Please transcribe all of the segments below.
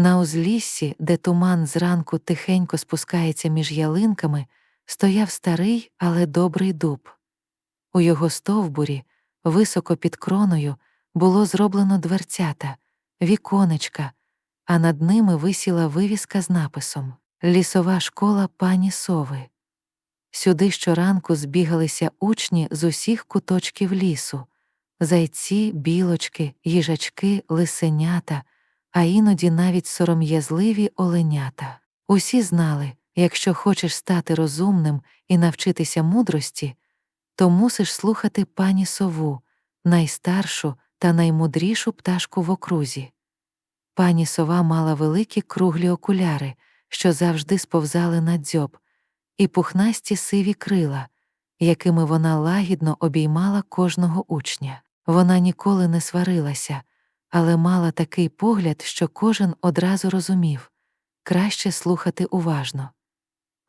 На узліссі, де туман зранку тихенько спускається між ялинками, стояв старий, але добрий дуб. У його стовбурі, високо під кроною, було зроблено дверцята, віконечка, а над ними висіла вивіска з написом Лісова школа пані Сови. Сюди щоранку збігалися учні з усіх куточків лісу зайці, білочки, їжачки, лисенята, а іноді навіть сором'язливі оленята. Усі знали, якщо хочеш стати розумним і навчитися мудрості, то мусиш слухати пані сову, найстаршу та наймудрішу пташку в окрузі. Пані сова мала великі круглі окуляри, що завжди сповзали на дзьоб, і пухнасті сиві крила, якими вона лагідно обіймала кожного учня. Вона ніколи не сварилася, але мала такий погляд, що кожен одразу розумів краще слухати уважно.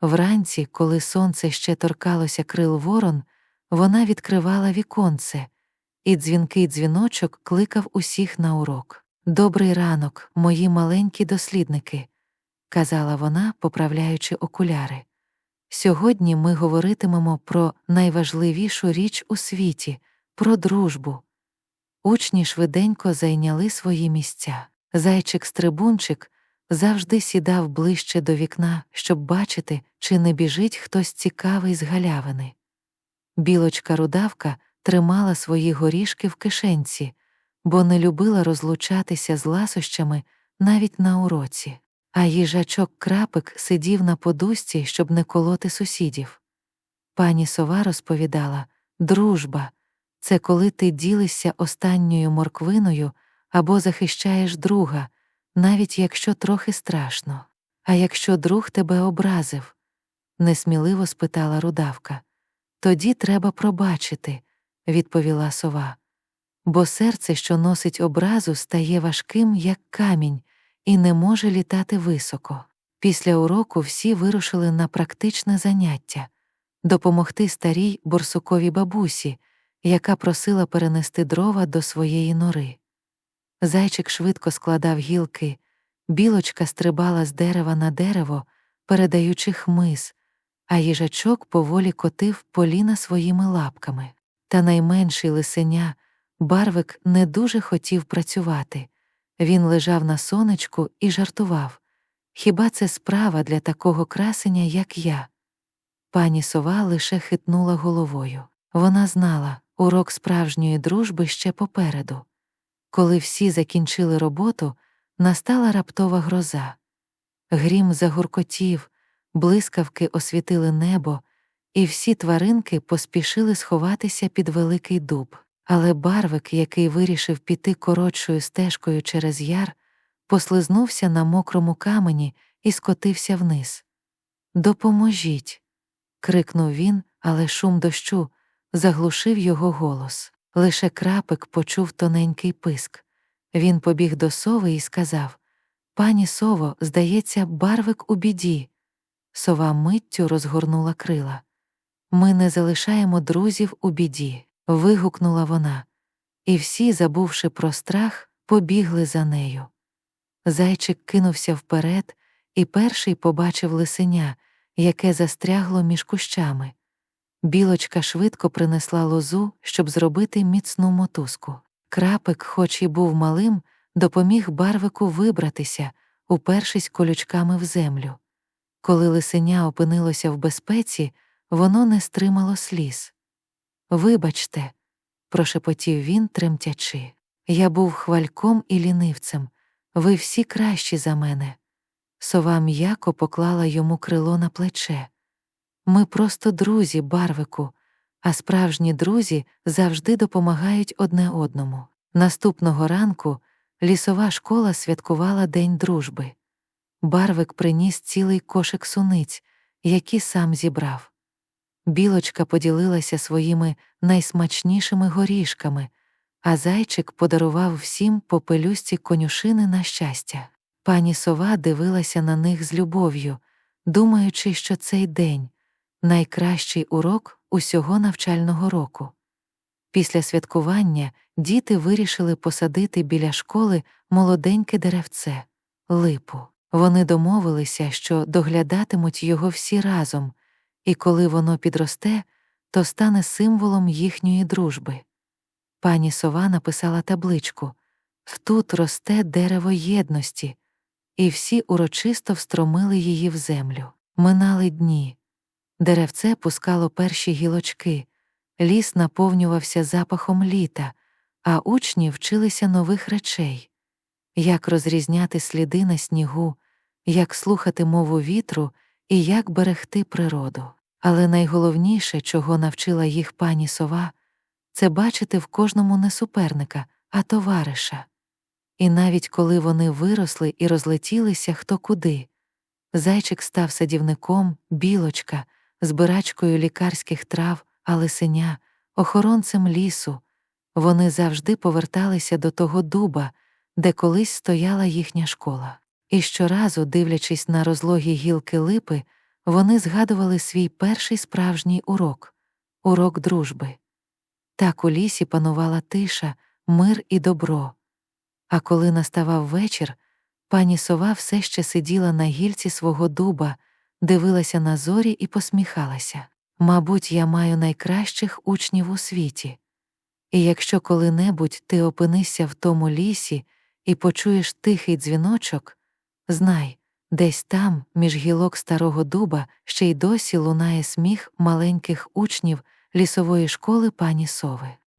Вранці, коли сонце ще торкалося крил ворон, вона відкривала віконце, і дзвінкий дзвіночок кликав усіх на урок. Добрий ранок, мої маленькі дослідники, казала вона, поправляючи окуляри. Сьогодні ми говоритимемо про найважливішу річ у світі, про дружбу. Учні швиденько зайняли свої місця. Зайчик-стрибунчик завжди сідав ближче до вікна, щоб бачити, чи не біжить хтось цікавий з галявини. Білочка рудавка тримала свої горішки в кишенці, бо не любила розлучатися з ласощами навіть на уроці, а їжачок крапик сидів на подусці, щоб не колоти сусідів. Пані сова розповідала дружба це коли ти ділишся останньою морквиною або захищаєш друга, навіть якщо трохи страшно. А якщо друг тебе образив, несміливо спитала рудавка. Тоді треба пробачити, відповіла сова. Бо серце, що носить образу, стає важким, як камінь, і не може літати високо. Після уроку всі вирушили на практичне заняття допомогти старій борсуковій бабусі, яка просила перенести дрова до своєї нори. Зайчик швидко складав гілки, білочка стрибала з дерева на дерево, передаючи хмиз, а їжачок поволі котив поліна своїми лапками. Та найменший лисеня, барвик не дуже хотів працювати. Він лежав на сонечку і жартував. Хіба це справа для такого красення, як я? Пані сова лише хитнула головою. Вона знала, урок справжньої дружби ще попереду. Коли всі закінчили роботу, настала раптова гроза. Грім загуркотів, блискавки освітили небо, і всі тваринки поспішили сховатися під великий дуб. Але барвик, який вирішив піти коротшою стежкою через яр, послизнувся на мокрому камені і скотився вниз. Допоможіть. крикнув він, але шум дощу заглушив його голос. Лише крапик почув тоненький писк. Він побіг до сови і сказав Пані сово, здається, барвик у біді. Сова миттю розгорнула крила. Ми не залишаємо друзів у біді. вигукнула вона, і всі, забувши про страх, побігли за нею. Зайчик кинувся вперед і перший побачив лисеня, яке застрягло між кущами. Білочка швидко принесла лозу, щоб зробити міцну мотузку. Крапик, хоч і був малим, допоміг барвику вибратися, упершись колючками в землю. Коли лисеня опинилося в безпеці, воно не стримало сліз. Вибачте, прошепотів він, тремтячи. Я був хвальком і лінивцем, ви всі кращі за мене. Сова м'яко поклала йому крило на плече. Ми просто друзі, барвику, а справжні друзі завжди допомагають одне одному. Наступного ранку лісова школа святкувала День дружби. Барвик приніс цілий кошик суниць, які сам зібрав. Білочка поділилася своїми найсмачнішими горішками, а зайчик подарував всім по пелюсті конюшини на щастя. Пані сова дивилася на них з любов'ю, думаючи, що цей день найкращий урок усього навчального року. Після святкування діти вирішили посадити біля школи молоденьке деревце. липу. Вони домовилися, що доглядатимуть його всі разом, і коли воно підросте, то стане символом їхньої дружби. Пані сова написала табличку Тут росте дерево єдності, і всі урочисто встромили її в землю. Минали дні. Деревце пускало перші гілочки, ліс наповнювався запахом літа, а учні вчилися нових речей як розрізняти сліди на снігу, як слухати мову вітру і як берегти природу. Але найголовніше, чого навчила їх пані сова, це бачити в кожному не суперника, а товариша. І навіть коли вони виросли і розлетілися хто куди, зайчик став садівником, білочка, збирачкою лікарських трав, а лисеня, охоронцем лісу, вони завжди поверталися до того дуба, де колись стояла їхня школа. І щоразу, дивлячись на розлогі гілки липи, вони згадували свій перший справжній урок урок дружби. Так у лісі панувала тиша, мир і добро. А коли наставав вечір, пані сова все ще сиділа на гільці свого дуба, дивилася на зорі і посміхалася. Мабуть, я маю найкращих учнів у світі. І якщо коли-небудь ти опинишся в тому лісі і почуєш тихий дзвіночок, знай, десь там, між гілок старого дуба, ще й досі лунає сміх маленьких учнів лісової школи пані сови.